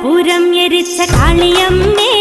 പുരം എരിച്ച കാളിയമ്മേ.